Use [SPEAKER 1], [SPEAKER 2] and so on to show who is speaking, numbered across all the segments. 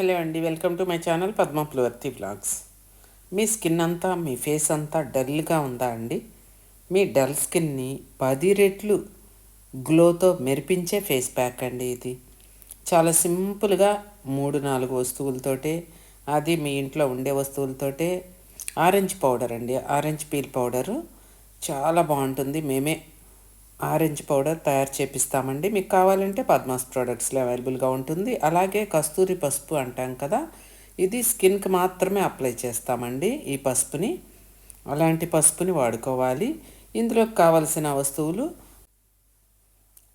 [SPEAKER 1] Hello అండి welcome to my channel Padma ప్లవర్తి blogs మీ skin అంతా మీ ఫేస్ అంతా డల్గా ఉందా అండి? మీ డల్ స్కిన్ని పది రెట్లు గ్లోతో మెరిపించే ఫేస్ ప్యాక్ అండి ఇది. చాలా సింపుల్గా మూడు నాలుగు వస్తువులతోటే అది మీ ఇంట్లో ఉండే వస్తువులతోటే ఆరెంజ్ పౌడర్ అండి ఆరెంజ్ పీల్ పౌడరు. చాలా బాగుంటుంది మేమే ఆరెంజ్ పౌడర్ తయారు చేపిస్తామండి. మీకు కావాలంటే పద్మాస్ ప్రోడక్ట్స్లో అవైలబుల్గా ఉంటుంది. అలాగే కస్తూరి పసుపు అంటాం కదా ఇది స్కిన్కి మాత్రమే అప్లై చేస్తామండి ఈ పసుపుని. అలాంటి పసుపుని వాడుకోవాలి. ఇందులోకి కావలసిన వస్తువులు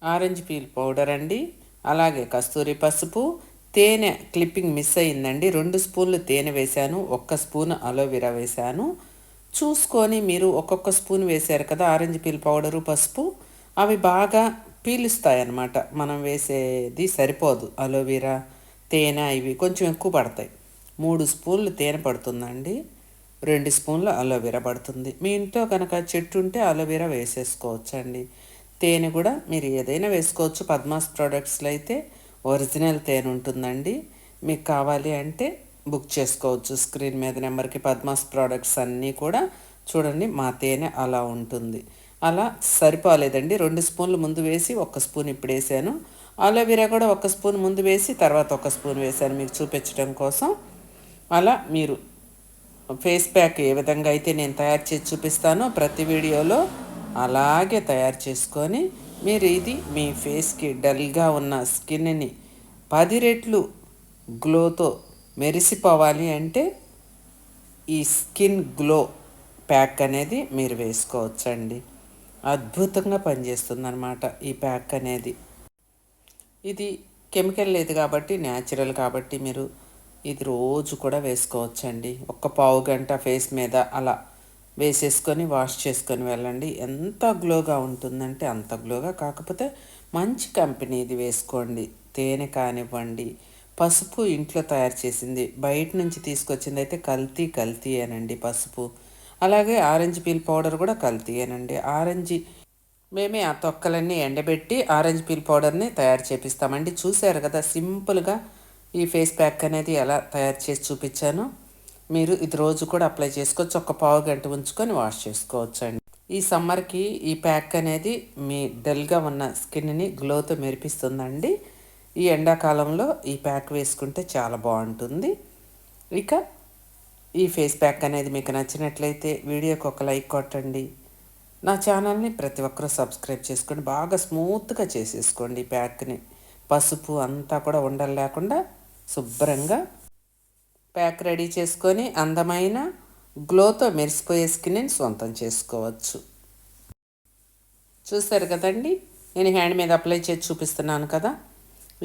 [SPEAKER 1] ఆరెంజ్ పీల్ పౌడర్ అండి అలాగే కస్తూరి పసుపు తేనె క్లిప్పింగ్ మిస్ అయిందండి. రెండు స్పూన్లు తేనె వేశాను ఒక్క స్పూన్ అలోవెరా వేశాను. చూసుకొని మీరు ఒక్కొక్క స్పూన్ వేశారు కదా ఆరెంజ్ పీల్ పౌడరు పసుపు. అవి బాగా పీలుస్తాయి అన్నమాట మనం వేసేది సరిపోదు. అలోవెరా తేనె ఇవి కొంచెం ఎక్కువ పడతాయి. మూడు స్పూన్లు తేనె పడుతుందండి. రెండు స్పూన్లు అలోవెరా పడుతుంది. మీ ఇంట్లో కనుక చెట్టు ఉంటే అలోవెరా వేసేసుకోవచ్చండి. తేనె కూడా మీరు ఏదైనా వేసుకోవచ్చు. పద్మాస్ ప్రోడక్ట్స్లో అయితే ఒరిజినల్ తేనె ఉంటుందండి. మీకు కావాలి అంటే బుక్ చేసుకోవచ్చు. స్క్రీన్ మీద నెంబర్కి పద్మాస్ ప్రోడక్ట్స్ అన్నీ కూడా చూడండి. మా తేనె అలా ఉంటుంది. అలా సరిపోలేదండి. రెండు స్పూన్లు ముందు వేసి ఒక స్పూన్ ఇప్పుడు వేసాను. అలోవెరా కూడా ఒక స్పూన్ ముందు వేసి తర్వాత ఒక స్పూన్ వేసాను మీకు చూపించడం కోసం. అలా మీరు ఫేస్ ప్యాక్ ఏ విధంగా అయితే నేను తయారు చేసి చూపిస్తానో ప్రతి వీడియోలో అలాగే తయారు చేసుకొని మీరు ఇది మీ ఫేస్కి డల్గా ఉన్న స్కిన్ని పది రెట్లు గ్లోతో మెరిసిపోవాలి అంటే ఈ స్కిన్ గ్లో ప్యాక్ అనేది మీరు వేసుకోవచ్చండి. అద్భుతంగా పనిచేస్తుంది అనమాట ఈ ప్యాక్ అనేది. ఇది కెమికల్ లేదు కాబట్టి న్యాచురల్ కాబట్టి మీరు ఇది రోజు కూడా వేసుకోవచ్చండి. ఒక్క పావు గంట ఫేస్ మీద అలా వేసేసుకొని వాష్ చేసుకొని వెళ్ళండి. ఎంత గ్లోగా ఉంటుందంటే అంత గ్లోగా. కాకపోతే మంచి కంపెనీ ఇది వేసుకోండి. తేనె కానివ్వండి పసుపు ఇంట్లో తయారు చేసింది. బయట నుంచి తీసుకొచ్చింది అయితే కల్తీ కల్తీ అనండి పసుపు. అలాగే ఆరెంజ్ పీల్ పౌడర్ కూడా కలితీయనండి. ఆరెంజ్ మేమే ఆ తొక్కలన్నీ ఎండబెట్టి ఆరెంజ్ పీల్ పౌడర్ని తయారు చేపిస్తామండి. చూశారు కదా సింపుల్గా ఈ ఫేస్ ప్యాక్ అనేది ఎలా తయారు చేసి చూపించాను. మీరు ఇది రోజు కూడా అప్లై చేసుకోవచ్చు. ఒక పావు గంట ఉంచుకొని వాష్ చేసుకోవచ్చు అండి ఈ సమ్మర్కి ఈ ప్యాక్ అనేది మీ డల్గా ఉన్న స్కిన్ని గ్లోతో మెరిపిస్తుందండి. ఈ ఎండాకాలంలో ఈ ప్యాక్ వేసుకుంటే చాలా బాగుంటుంది. ఇక ఈ ఫేస్ ప్యాక్ అనేది మీకు నచ్చినట్లయితే వీడియోకి ఒక లైక్ కొట్టండి. నా ఛానల్ని ప్రతి ఒక్కరూ సబ్స్క్రైబ్ చేసుకోండి బాగా స్మూత్గా చేసేసుకోండి ఈ ప్యాక్ని. పసుపు అంతా కూడా ఉండలు లేకుండా శుభ్రంగా ప్యాక్ రెడీ చేసుకొని అందమైన గ్లోతో మెరిసిపోయే స్కిన్ని సొంతం చేసుకోవచ్చు. చూసారు కదండి? నేను హ్యాండ్ మీద అప్లై చేసి చూపిస్తున్నాను కదా?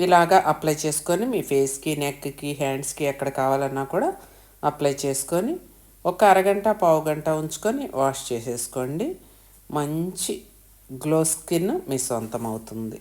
[SPEAKER 1] ఇలాగా అప్లై చేసుకొని మీ ఫేస్కి నెక్కి హ్యాండ్స్కి ఎక్కడ కావాలన్నా కూడా అప్లై చేసుకొని ఒక అరగంట పావు గంట ఉంచుకొని వాష్ చేసేసుకోండి. మంచి గ్లో స్కిన్ మీ సొంతం అవుతుంది